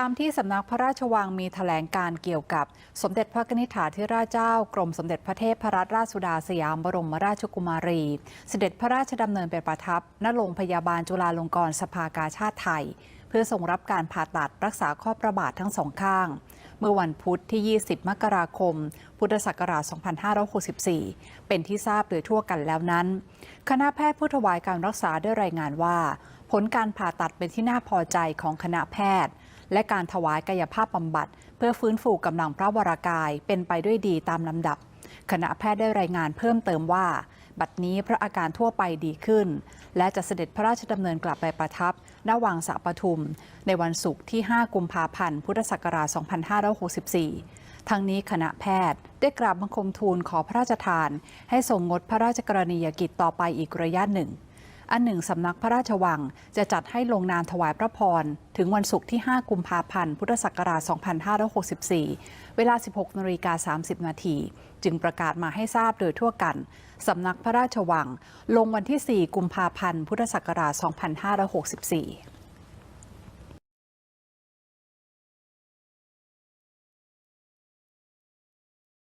ตามที่สำนักพระราชวังมีแถลงการเกี่ยวกับ สมเด็จพระนิธิถาธิราชเจ้า กรมสมเด็จพระเทพรัตนราชสุดาสยามบรมราชกุมารี เสด็จพระราชดำเนินเป็นประทับณโรงพยาบาลจุฬาลงกรณ์สภากาชาติไทย เพื่อส่งรับการผ่าตัดรักษาข้อประบาดทั้งสองข้าง เมื่อวันพุธที่ 20 มกราคม พุทธศักราช 2564 เป็นที่ทราบโดยทั่วกันแล้วนั้น คณะแพทย์ผู้ถวายการรักษาได้รายงานว่า ผลการผ่าตัดเป็นที่น่าพอใจของคณะแพทย์ และการถวายกายภาพบำบัด เพื่อฟื้นฟูกำลังพระวรากายเป็นไปด้วยดีตามลำดับ คณะแพทย์ได้รายงานเพิ่มเติมว่า บัดนี้พระอาการทั่วไปดีขึ้น และจะเสด็จพระราชดำเนินกลับไปประทับณวังสะปทุม ในวันศุกร์ที่ 5 กุมภาพันธ์ พุทธศักราช 2564ทั้งนี้คณะแพทย์ได้กราบบังคมทูลขอพระราชทาน ให้ทรงงดพระราชกรณียกิจต่อไปอีกระยะหนึ่ง อันหนึ่งสำนักพระราชวัง จะจัดให้ลงนามถวายพระพร ถึงวันศุกร์ที่ 5 กุมภาพันธ์ พุทธศักราช 2564 เวลา 16นาฬิกา30 นาที จึงประกาศมาให้ทราบโดยทั่วกัน สำนักพระราชวัง ลงวันที่ 4 กุมภาพันธ์ พุทธศักราช 2564